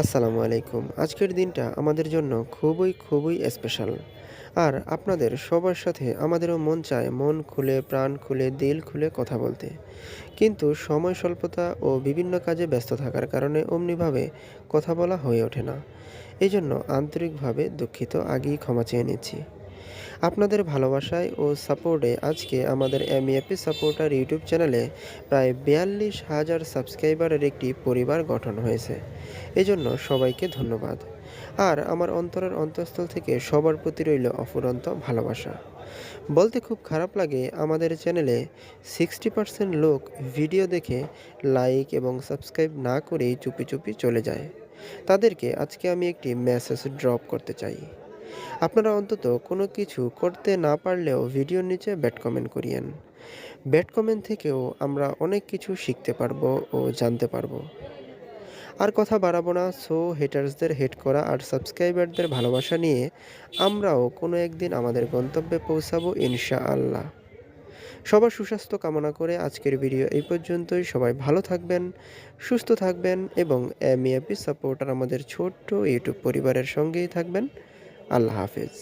আসসালামু আলাইকুম। আজকের দিনটা আমাদের জন্য খুবই খুবই স্পেশাল আর আপনাদের সবার সাথে আমাদেরও মন চায় মন খুলে, প্রাণ খুলে, দিল খুলে কথা বলতে। কিন্তু সময় স্বল্পতা ও বিভিন্ন কাজে ব্যস্ত থাকার কারণে অমনিভাবে কথা বলা হয়ে ওঠে না। এই জন্য আন্তরিকভাবে দুঃখিত, আগেই ক্ষমা চেয়ে নিচ্ছি। আপনাদের ভালোবাসায় ও সাপোর্টে আজকে আমাদের এমইএপি সাপোর্টার ইউটিউব চ্যানেলে প্রায় বিয়াল্লিশ হাজার সাবস্ক্রাইবারের একটি পরিবার গঠন হয়েছে। এজন্য সবাইকে ধন্যবাদ। আর আমার অন্তরের অন্তঃস্থল থেকে সবার প্রতি রইল অফুরন্ত ভালোবাসা। বলতে খুব খারাপ লাগে আমাদের চ্যানেলে সিক্সটি পার্সেন্ট লোক ভিডিও দেখে লাইক এবং সাবস্ক্রাইব না করেই চুপি চুপি চলে যায়। তাদেরকে আজকে আমি একটি মেসেজ ড্রপ করতে চাই। আপনারা অন্তত কোনো কিছু করতে না পারলেও ভিডিওর নিচে ব্যাড কমেন্ট করিয়েন। ব্যাড কমেন্ট থেকেও আমরা অনেক কিছু শিখতে পারব ও জানতে পারব। আর কথা বাড়াবো না সো হেটার্সদের হেট করা আর সাবস্ক্রাইবারদের ভালোবাসা নিয়ে আমরাও কোনো একদিন আমাদের গন্তব্যে পৌঁছাবো ইনশা আল্লাহ সবার সুস্বাস্থ্য কামনা করে আজকের ভিডিও এই পর্যন্তই। সবাই ভালো থাকবেন, সুস্থ থাকবেন এবং এমইএপি সাপোর্টার আমাদের ছোট্ট ইউটিউব পরিবারের সঙ্গেই থাকবেন। আল্লাহ হাফেজ।